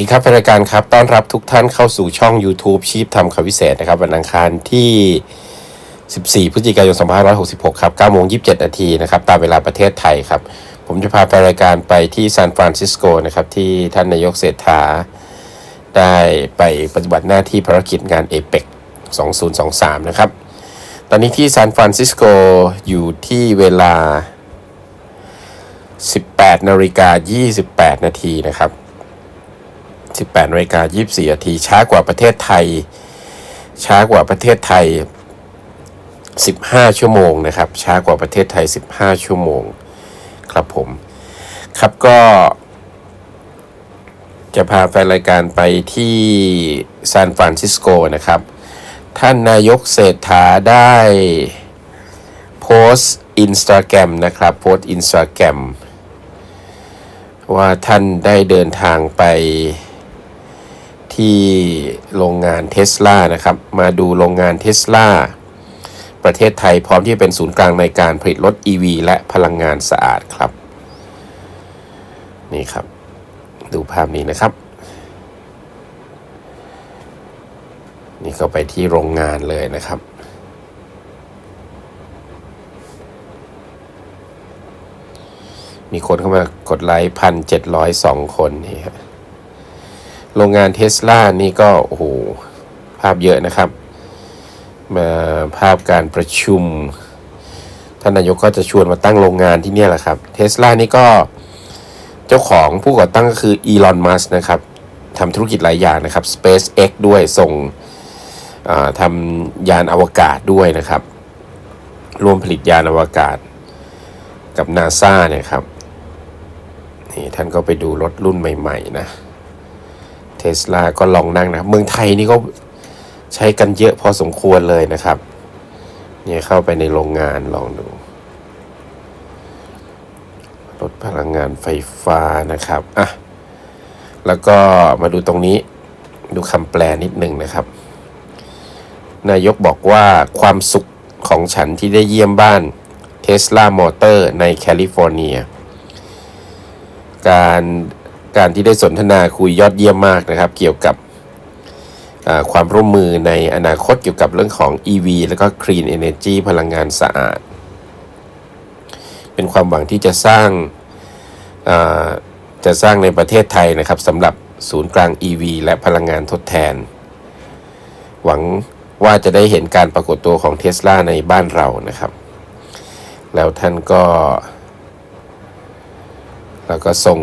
ดีครับรายการครับต้อนรับทุกท่านเข้าสู่ช่อง YouTube ชีพทำข่าวพิเศษนะครับวันอังคารที่ 14 พฤศจิกายน 2566 ครับ9โมง27 นาทีนะครับตามเวลาประเทศไทยครับ ผมจะพาแฟนรายการไปที่ซานฟรานซิสโกนะครับที่ท่านนายกเศรษฐา ได้ไปปฏิบัติหน้าที่ภารกิจงานเอเปก2023 นะครับ ตอนนี้ที่ซานฟรานซิสโกอยู่ที่เวลา 18 นาฬิกา 28 นาทีนะครับ 18นาฬิกา24นาทีช้ากว่าประเทศไทย ช้ากว่าประเทศไทย 15 ชั่วโมงนะครับ ช้ากว่าประเทศไทย 15 ชั่วโมง ครับผม ครับก็จะพาแฟนรายการไปที่ซานฟรานซิสโกนะครับ ท่านนายกเศรษฐาได้โพสต์อินสตาแกรมนะครับ โพสต์อินสตาแกรมว่าท่านได้เดินทางไป ที่โรงงานเทสลานะครับ มาดูโรงงานเทสลาประเทศไทยพร้อมที่จะเป็นศูนย์กลางในการผลิตรถ EV และพลังงานสะอาดครับ นี่ครับ ดูภาพนี้นะครับ นี่ก็ไปที่โรงงานเลยนะครับมีคนเข้ามากดไลค์พันเจ็ดร้อยสองคนนี่ฮะ โรงงานเทสลานี่ก็โอ้โหภาพเยอะนะครับ มาภาพการประชุม ท่านนายกก็จะชวนมาตั้งโรงงานที่นี่แหละครับเทสลานี่ก็เจ้าของผู้ก่อตั้งก็คืออีลอนมัสนะครับทำธุรกิจหลายอย่างนะครับ SpaceX ด้วยส่งทำยานอวกาศด้วยนะครับ รวมผลิตยานอวกาศกับนาซาเนี่ยครับ นี่ท่านก็ไปดูรถรุ่นใหม่ ๆ นะ สลาก็ลองนั่งนะ เมืองไทยนี่ก็ใช้กันเยอะพอสมควรเลยนะครับ เนี่ยเข้าไปในโรงงานลองดูรถพลังงานไฟฟ้านะครับ อะ แล้วก็มาดูตรงนี้ ดูคำแปลนิดหนึ่งนะครับ นายกบอกว่าความสุขของฉันที่ได้เยี่ยมบ้านเทสลามอเตอร์ในแคลิฟอร์เนีย การ การที่ได้สนทนาคุยยอดเยี่ยมมากนะครับ เกี่ยวกับความร่วมมือในอนาคตเกี่ยวกับเรื่องของ EV แล้วก็ Clean Energy พลังงานสะอาด เป็นความหวังที่จะสร้างจะสร้างในประเทศไทยนะครับสำหรับศูนย์กลาง EV และพลังงานทดแทน หวังว่าจะได้เห็นการปรากฏตัวของเทสลาในบ้านเรานะครับ แล้วท่านก็ แล้วก็ส่ง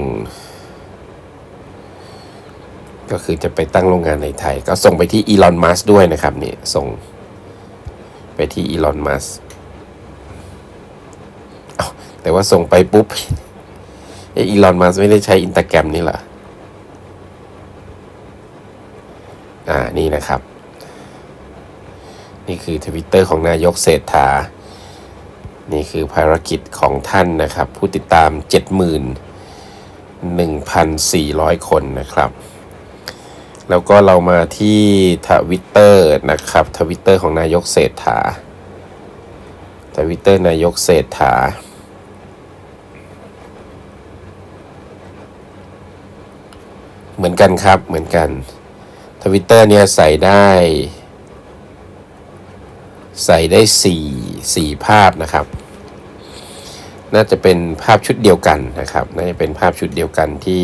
ก็คือจะไปตั้งโรงงานในไทย ก็ส่งไปที่อีลอนมัสด้วยนะครับนี่ส่งไปที่อีลอนมัสแต่ว่าส่งไปปุ๊บเออีลอนมัสไม่ได้ใช้อินตาแกรมนี่เหรออ่านี่นะครับ นี่คือทวิตเตอร์ของนายกเศรษฐา นี่คือภารกิจของท่านนะครับ ผู้ติดตาม 71,400 คนนะครับ แล้วก็เรามาที่ทวิตเตอร์นะครับทวิตเตอร์ของนายกเศรษฐาทวิตเตอร์นายกเศรษฐาเหมือนกันครับเหมือนกันทวิตเตอร์เนี่ยใส่ได้ ใส่ได้สี่สี่ภาพนะครับ น่าจะเป็นภาพชุดเดียวกันนะครับ น่าจะเป็นภาพชุดเดียวกันที่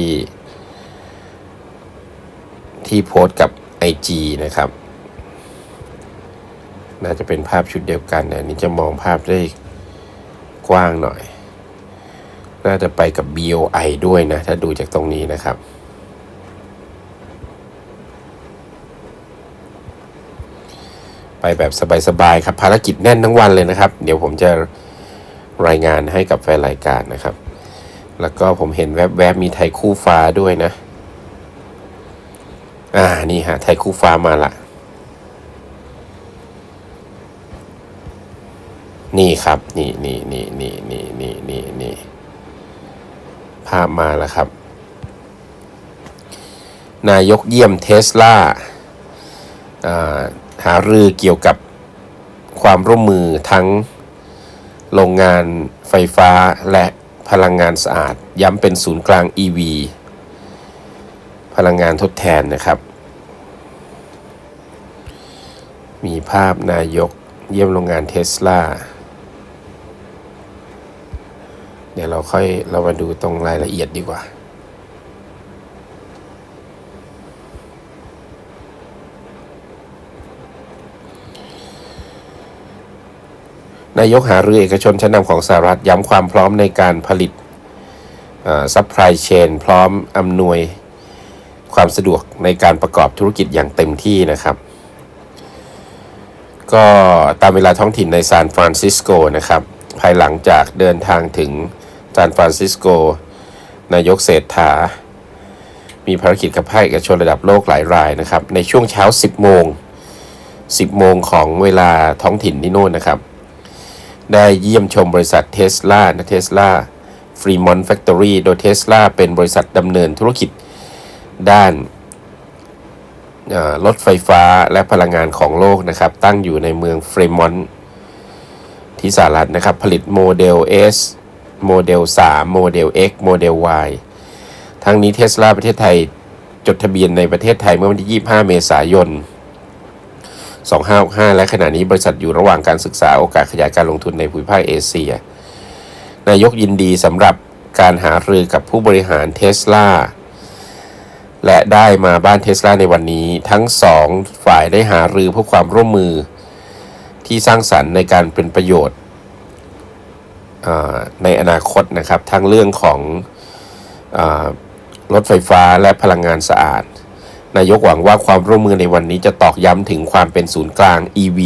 ที่โพสต์กับ IG นะครับ น่าจะเป็นภาพชุดเดียวกันอันนี้จะมองภาพได้กว้างหน่อย น่าจะไปกับ BOI ด้วยนะ ถ้าดูจากตรงนี้นะครับไปแบบสบายๆครับภารกิจแน่นทั้งวันเลยนะครับ เดี๋ยวผมจะรายงานให้กับแฟนรายการนะครับ แล้วก็ผมเห็นแวบๆมีไทยคู่ฟ้าด้วยนะ อ่า นี่ฮะ ไทยคู่ฟ้ามาละ นี่ครับ นี่นี่นี่นี่นี่นี่นี่นี่ภาพมาแล้วครับ นายกเยี่ยมเทสลาอ่าหารือเกี่ยวกับความร่วมมือทั้งโรงงานไฟฟ้าและพลังงานสะอาด ย้ำเป็นศูนย์กลาง EV พลังงานทดแทนนะครับ มีภาพนายกเยี่ยมโรงงานเทสลาเดี๋ยวเราค่อยเรามาดูตรงรายละเอียดดีกว่า นายกหารือเอกชนชั้นนำของสหรัฐย้ำความพร้อมในการผลิตซัพพลายเชนพร้อมอำนวย ความสะดวกในการประกอบธุรกิจอย่างเต็มที่นะครับ ก็ตามเวลาท้องถิ่นในซานฟรานซิสโกนะครับ ภายหลังจากเดินทางถึงซานฟรานซิสโก นายกเศรษฐา มีภารกิจกับภาคเอกชนระดับโลกหลายรายนะครับ ในช่วงเช้า 10 โมง 10 โมงของเวลาท้องถิ่นที่โน่นนะครับ ได้เยี่ยมชมบริษัทเทสลานะเทสลาฟรีมอนต์แฟคทอรี่โดยเทสลาเป็นบริษัทดำเนินธุรกิจ ด้านรถไฟฟ้าและพลังงานของโลกนะครับ ตั้งอยู่ในเมืองเฟรมอนต์ที่สหรัฐนะครับ ผลิตโมเดล S โมเดล 3 โมเดล X โมเดล Y ทั้งนี้เทสลาประเทศไทยจดทะเบียนในประเทศไทยเมื่อวันที่ 25 เมษายน 2565 และขณะนี้บริษัทอยู่ระหว่างการศึกษาโอกาสขยายการลงทุนในภูมิภาคเอเชีย นายกยินดีสำหรับการหารือกับผู้บริหารเทสลา และได้มาบ้านเทสลาในวันนี้ ทั้งสองฝ่ายได้หารือเพื่อความร่วมมือ ที่สร้างสรรค์ในการเป็นประโยชน์ในอนาคตนะครับทั้งเรื่องของอรถไฟฟ้าและพลังงานสะอาด นายกหวังว่าความร่วมมือในวันนี้จะตอกย้ำถึงความเป็นศูนย์กลาง EV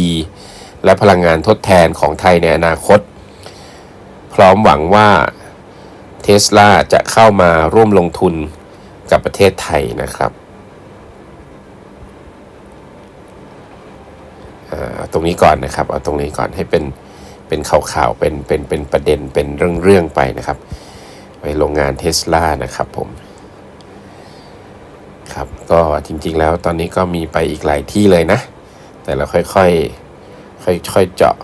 และพลังงานทดแทนของไทยในอนาคต พร้อมหวังว่าเทสลาจะเข้ามาร่วมลงทุน กับประเทศไทยนะครับเอาตรงนี้ก่อนนะครับเอาตรงนี้ก่อนให้เป็นเป็นข่าวๆเป็นเป็นเป็นประเด็นเป็นเรื่องๆไปนะครับ ไปโรงงานเทสลานะครับผมครับก็จริงๆแล้วตอนนี้ก็มีไปอีกหลายที่เลยนะ แต่เราค่อยๆค่อยๆเจาะ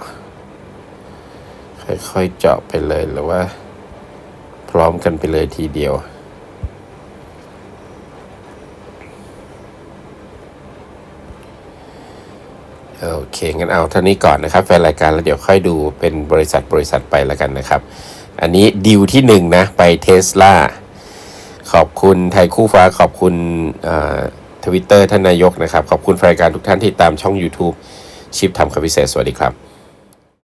ค่อยๆเจาะไปเลยหรือว่า พร้อมกันไปเลยทีเดียว โอเคงั้นเอาเท่านี้ก่อนนะครับแฟนรายการแล้วเดี๋ยวค่อยดูเป็นบริษัทบริษัทไปแล้วกันนะครับ อันนี้ดิวที่1นนะไปเทสลาขอบคุณไทยคู่ฟ้าขอบคุณทวิตเตอร์ท่านนายกนะครับ ขอบคุณแฟนรายการทุกท่านที่ตามช่อง YouTube ชิปทำคำพิเศษสวัสดีครับ